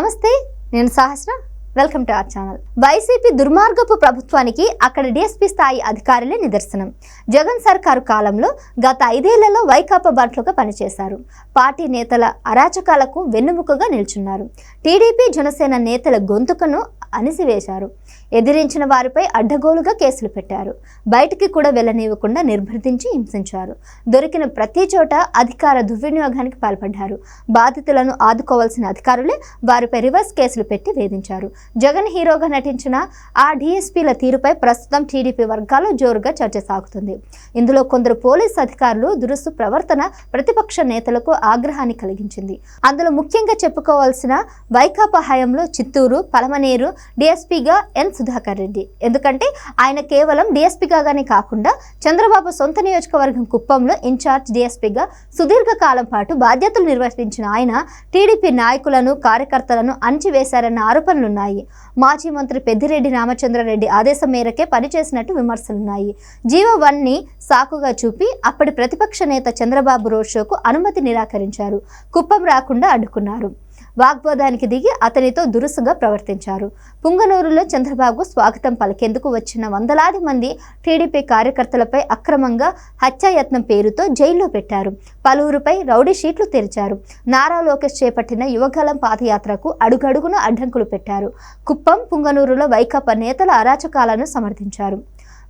నమస్తే నేను Sahasra. Welcome to our channel. YCP దుర్మార్గపు ప్రభుత్వానికి అక్కడ డిఎస్పీ స్థాయి అధికారులే నిదర్శనం. జగన్ సర్కారు కాలంలో గత ఐదేళ్ళలో వైకాపా బాటలుగా పనిచేశారు. పార్టీ నేతల అరాచకాలకు వెన్నుముకగా నిల్చున్నారు. టీడీపీ జనసేన నేతల గొంతుకను అణిసివేశారు. ఎదిరించిన వారిపై అడ్డగోలుగా కేసులు పెట్టారు. బయటికి కూడా వెళ్ళనివ్వకుండా నిర్బంధించి హింసించారు. దొరికిన ప్రతి చోట అధికార దుర్వినియోగానికి పాల్పడ్డారు. బాధితులను ఆదుకోవాల్సిన అధికారులే వారిపై రివర్స్ కేసులు పెట్టి వేధించారు. జగన్ హీరోగా నటించిన ఆ డిఎస్పీల తీరుపై ప్రస్తుతం టీడీపీ వర్గాల్లో జోరుగా చర్చ సాగుతుంది. ఇందులో కొందరు పోలీస్ అధికారులు దురుసు ప్రవర్తన ప్రతిపక్ష నేతలకు ఆగ్రహాన్ని కలిగించింది. అందులో ముఖ్యంగా చెప్పుకోవాల్సిన వైకాపా హయాంలో చిత్తూరు పలమనేరు డిఎస్పీగా ఎన్ సుధాకర్ రెడ్డి. ఎందుకంటే ఆయన కేవలం డిఎస్పీగానే కాకుండా చంద్రబాబు సొంత నియోజకవర్గం కుప్పంలో ఇన్ఛార్జ్ డిఎస్పీగా సుదీర్ఘ కాలం పాటు బాధ్యతలు నిర్వర్తించిన ఆయన టీడీపీ నాయకులను కార్యకర్తలను అణచివేశారన్న ఆరోపణలున్నాయి. మాజీ మంత్రి పెద్దిరెడ్డి రామచంద్రారెడ్డి ఆదేశం మేరకే పనిచేసినట్టు విమర్శలున్నాయి. జీవో వన్ని సాకుగా చూపి అప్పటి ప్రతిపక్ష నేత చంద్రబాబు రోడ్ షోకు అనుమతి నిరాకరించారు. కుప్పం రాకుండా అడ్డుకున్నారు. వాగ్వాదానికి దిగి అతనితో దురుసుగా ప్రవర్తించారు. పుంగనూరులో చంద్రబాబు స్వాగతం పలికేందుకు వచ్చిన వందలాది మంది టీడీపీ కార్యకర్తలపై అక్రమంగా హత్యాయత్నం పేరుతో జైల్లో పెట్టారు. పలువురుపై రౌడీ షీట్లు తెరిచారు. నారా లోకేష్ చేపట్టిన యువగలం పాదయాత్రకు అడుగడుగున అడ్డంకులు పెట్టారు. కుప్పం పుంగనూరులో వైకాపా నేతల అరాచకాలను సమర్థించారు.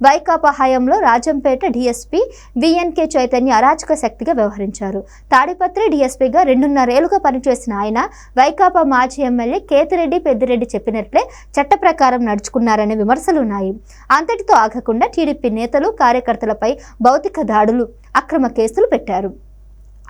వైకాపా హయాంలో రాజంపేట డీఎస్పీ విఎన్కే చైతన్య అరాచక శక్తిగా వ్యవహరించారు. తాడిపత్రి డీఎస్పీగా రెండున్నరేళ్ళుగా పనిచేసిన ఆయన వైకాపా మాజీ ఎమ్మెల్యే కేతిరెడ్డి పెద్దిరెడ్డి చెప్పినట్లే చట్ట ప్రకారం నడుచుకున్నారనే విమర్శలున్నాయి అంతటితో ఆగకుండా టీడీపీ నేతలు కార్యకర్తలపై భౌతిక దాడులు అక్రమ కేసులు పెట్టారు.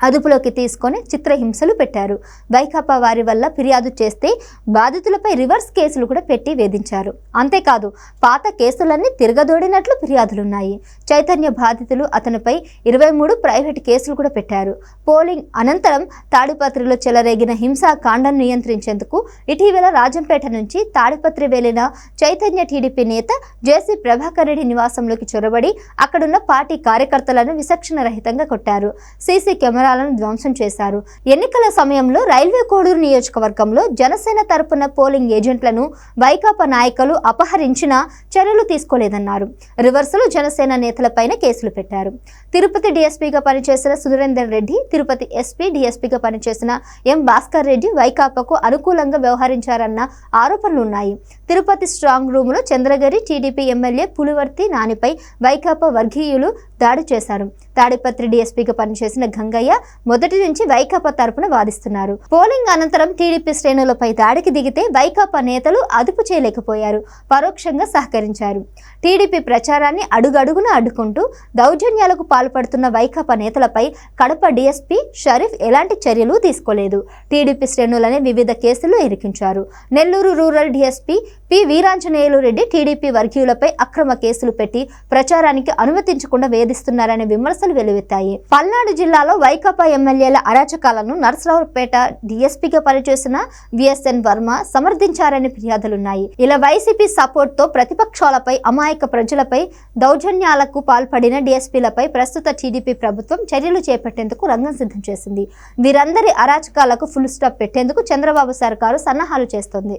అదుపులోకి తీసుకొని చిత్రహింసలు పెట్టారు. వైకాపా వారి వల్ల ఫిర్యాదు చేస్తే బాధితులపై రివర్స్ కేసులు కూడా పెట్టి వేధించారు. అంతేకాదు పాత కేసులన్నీ తిరగదోడినట్లు ఫిర్యాదులున్నాయి. చైతన్య బాధితులు అతనిపై ఇరవై మూడు ప్రైవేట్ కేసులు కూడా పెట్టారు. పోలింగ్ అనంతరం తాడిపత్రిలో చెలరేగిన హింసాకాండం నియంత్రించేందుకు ఇటీవల రాజంపేట నుంచి తాడిపత్రి వెళ్ళిన చైతన్య టీడీపీ నేత జేసీ ప్రభాకర్ రెడ్డి నివాసంలోకి చొరబడి అక్కడున్న పార్టీ కార్యకర్తలను విచక్షణ రహితంగా కొట్టారు. సీసీ కెమెరా కెమెరాలను ధ్వంసం చేశారు. ఎన్నికల సమయంలో రైల్వే కోడూరు నియోజకవర్గంలో జనసేన తరపున పోలింగ్ ఏజెంట్లను వైకాపా నాయకులు అపహరించినా చర్యలు తీసుకోలేదన్నారు. రివర్సులు జనసేన నేతలపైన కేసులు పెట్టారు. తిరుపతి డీఎస్పీగా పనిచేసిన సురేందర్ రెడ్డి తిరుపతి ఎస్పీ డీఎస్పీగా పనిచేసిన ఎం భాస్కర్ రెడ్డి వైకాపాకు అనుకూలంగా వ్యవహరించారన్న ఆరోపణలు ఉన్నాయి. తిరుపతి స్ట్రాంగ్ రూములో చంద్రగిరి టీడీపీ ఎమ్మెల్యే పులివర్తి నానిపై వైకాపా వర్గీయులు దాడి చేశారు. తాడిపత్రి డీఎస్పీగా పనిచేసిన గంగయ్య మొదటి నుంచి వైకాపా తరపున వాదిస్తున్నారు. పోలింగ్ అనంతరం టీడీపీ శ్రేణులపై దాడికి దిగితే వైకాపా నేతలు అదుపు చేయలేకపోయారు. పరోక్షంగా సహకరించారు. టీడీపీ ప్రచారాన్ని అడుగడుగున అడ్డుకుంటూ దౌర్జన్యాలకు పాల్పడుతున్న వైకాపా నేతలపై కడప డీఎస్పీ షరీఫ్ ఎలాంటి చర్యలు తీసుకోలేదు. టీడీపీ శ్రేణులనే వివిధ కేసులు ఇరికించారు. Nellore rural DSP P Veeranjaneyulu Reddy TDP వర్గీయులపై అక్రమ కేసులు పెట్టి ప్రచారానికి అనుమతించకుండా వేధిస్తున్నారనే విమర్శలు వెలువెత్తాయి పల్నాడు జిల్లాలో వైకాపా ఎమ్మెల్యేల అరాచకాలను నరసరావుపేట డీఎస్పీగా పనిచేసిన విఎస్ఎన్ వర్మ సమర్థించారని ఫిర్యాదులున్నాయి. ఇలా వైసీపీ సపోర్ట్తో ప్రతిపక్షాలపై అమాయక ప్రజలపై దౌర్జన్యాలకు పాల్పడిన డీఎస్పీలపై ప్రస్తుత టీడీపీ ప్రభుత్వం చర్యలు చేపట్టేందుకు రంగం సిద్ధం చేసింది. వీరందరి అరాచకాలకు ఫుల్ స్టాప్ పెట్టేందుకు చంద్రబాబు సర్కారు సన్నాహాలు చేస్తోంది.